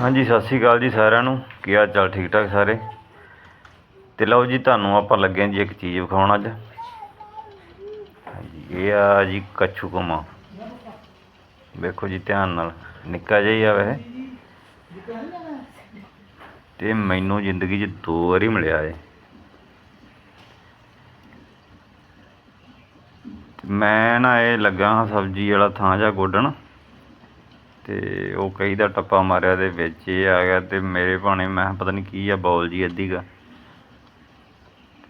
ਹਾਂਜੀ, ਸਤਿ ਸ਼੍ਰੀ ਅਕਾਲ ਜੀ ਸਾਰਿਆਂ ਨੂੰ। ਕੀ ਹਾਲ ਚਾਲ? ਠੀਕ ਠਾਕ ਸਾਰੇ? ਤੇ ਲਓ ਜੀ, ਤੁਹਾਨੂੰ ਆਪਾਂ ਲੱਗੇ ਹਾਂ ਜੀ ਇੱਕ ਚੀਜ਼ ਵਿਖਾਉਣ ਅੱਜ। ਹਾਂਜੀ, ਇਹ ਆ ਜੀ ਕੱਛੂ ਕੁਮਾ ਵੇਖੋ ਜੀ, ਧਿਆਨ ਨਾਲ। ਨਿੱਕਾ ਜਿਹਾ ਹੀ ਆ ਵੈਸੇ। ਤੇ ਮੈਨੂੰ ਜ਼ਿੰਦਗੀ 'ਚ ਦੋ ਵਾਰੀ ਮਿਲਿਆ ਏ ਮੈਂ ਨਾ ਇਹ ਲੱਗਾ ਹਾਂ ਸਬਜ਼ੀ ਵਾਲਾ ਥਾਂ ਜਾਂ ਗੋਡਣ। ਅਤੇ ਉਹ ਕਈ ਦਾ ਟੱਪਾ ਮਾਰਿਆ ਦੇ ਵਿੱਚ ਇਹ ਆ ਗਿਆ ਅਤੇ ਮੇਰੇ ਭਾਣੇ ਮੈਂ ਕਿਹਾ ਪਤਾ ਨਹੀਂ ਕੀ ਆ ਬੋਲ ਜੀ ਅੱਧੀ ਗਾ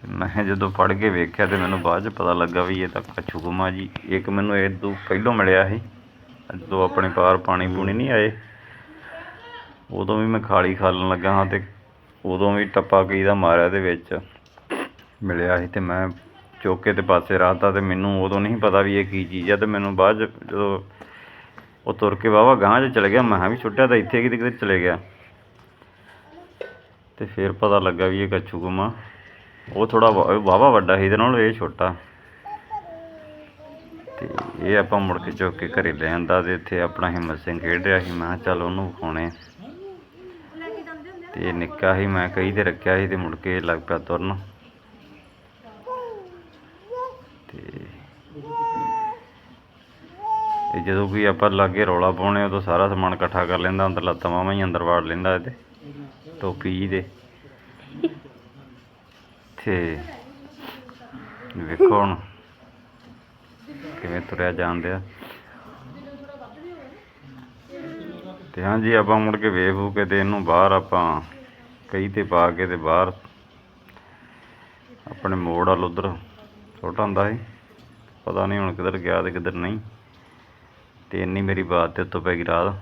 ਮੈਂ ਜਦੋਂ ਫੜ ਕੇ ਵੇਖਿਆ ਤੇ ਮੈਨੂੰ ਬਾਅਦ ਚ ਪਤਾ ਲੱਗਾ ਵੀ ਇਹ ਤਾਂ ਕੱਛੂ ਗੁਮਾ ਜੀ। ਇੱਕ ਮੈਨੂੰ ਇਹ ਤੋਂ ਪਹਿਲੋਂ ਮਿਲਿਆ ਸੀ। ਜਦੋਂ ਆਪਣੇ ਪਾਰ ਪਾਣੀ ਪੂਣੀ ਨਹੀਂ ਆਏ, ਉਦੋਂ ਵੀ ਮੈਂ ਖਾਲੀ ਖਾਲਣ ਲੱਗਾ ਹਾਂ ਤੇ ਉਦੋਂ ਵੀ ਟੱਪਾ ਕਈ ਦਾ ਮਾਰਿਆ ਦੇ ਵਿੱਚ ਮਿਲਿਆ ਸੀ ਤੇ ਮੈਂ ਚੁੱਕ ਕੇ ਤੇ ਪਾਸੇ ਰੱਖਤਾ ਤੇ ਮੈਨੂੰ ਉਦੋਂ ਨਹੀਂ ਪਤਾ ਵੀ ਇਹ ਕੀ ਚੀਜ਼ ਆ ਤੇ ਮੈਨੂੰ ਬਾਅਦ ਚ ਜਦੋਂ ਉਹ ਤੁਰ ਕੇ ਵਾਵਾ ਗਾਂਹ 'ਚ ਚਲੇ ਗਿਆ, ਮੈਂ ਕਿਹਾ ਵੀ ਛੁੱਟਿਆ ਤਾਂ ਇੱਥੇ ਕਿਤੇ ਕਿਤੇ ਚਲੇ ਗਿਆ। ਤੇ ਫਿਰ ਪਤਾ ਲੱਗਾ ਵੀ ਇਹ ਕੱਛੂ ਗੁਮਾ ਉਹ ਥੋੜਾ ਵਾਵਾ ਵੱਡਾ ਸੀ, ਇਹਦੇ ਨਾਲੋਂ ਇਹ ਛੋਟਾ। ਤੇ ਇਹ ਆਪਾਂ ਮੁੜ ਕੇ ਚੁੱਕ ਕੇ ਘਰੇ ਲੈ ਆਂਦਾ ਤੇ ਇੱਥੇ ਆਪਣਾ ਹਿੰਮਤ ਸਿੰਘ ਖੇਡ ਰਿਹਾ ਸੀ, ਮੈਂ ਕਿਹਾ ਚੱਲ ਉਹਨੂੰ ਵਿਖਾਉਣੇ ਤੇ ਨਿੱਕਾ ਸੀ, ਮੈਂ ਕਹੀ ਤੇ ਰੱਖਿਆ ਸੀ ਤੇ ਮੁੜ ਕੇ ਲੱਗ ਪਿਆ ਤੁਰਨ। ਤੇ ਇਹ ਜਦੋਂ ਕੋਈ ਆਪਾਂ ਲਾਗੇ ਰੌਲਾ ਪਾਉਣੇ ਉਦੋਂ ਸਾਰਾ ਸਮਾਨ ਇਕੱਠਾ ਕਰ ਲੈਂਦਾ ਅੰਦਰ ਲੱਤਾਂ ਬਾਹਾਂ ਹੀ ਅੰਦਰ ਵਾੜ ਲੈਂਦਾ ਇਹਦੇ ਟੋਪੀ ਜੀ ਦੇ। ਤੇ ਵੇਖੋ ਹੁਣ ਕਿਵੇਂ ਤੁਰਿਆ ਜਾਂਦੇ ਆ ਤੇ ਹਾਂਜੀ, ਆਪਾਂ ਮੁੜ ਕੇ ਵੇਖ ਵੂ ਕੇ ਤੇ ਇਹਨੂੰ ਬਾਹਰ ਆਪਾਂ ਕਈ ਤੇ ਪਾ ਕੇ ਤੇ ਬਾਹਰ ਆਪਣੇ ਮੋੜ ਵੱਲ ਉਧਰ, ਛੋਟਾ ਹੁੰਦਾ ਸੀ। ਪਤਾ ਨਹੀਂ ਹੁਣ ਕਿੱਧਰ ਗਿਆ ਤੇ ਕਿੱਧਰ ਨਹੀਂ। ਤੇ ਇੰਨੀ ਮੇਰੀ ਬਾਤ ਦੇ ਉੱਤੋਂ ਪੈ ਗਈ ਰਾਤ।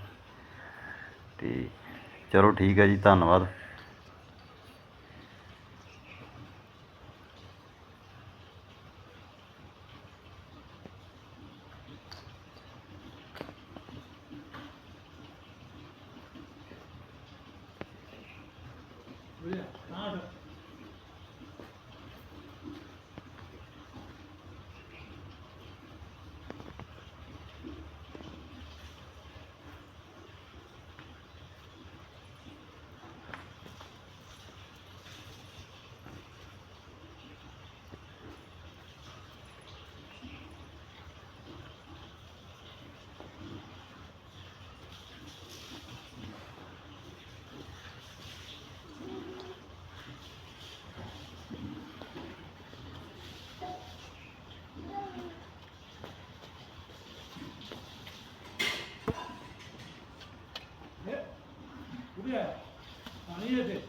ਤੇ ਚਲੋ ਠੀਕ ਹੈ ਜੀ, ਧੰਨਵਾਦ। ਉਰੇ ਆ ਪਾਣੀ ਦੇ ਦੇ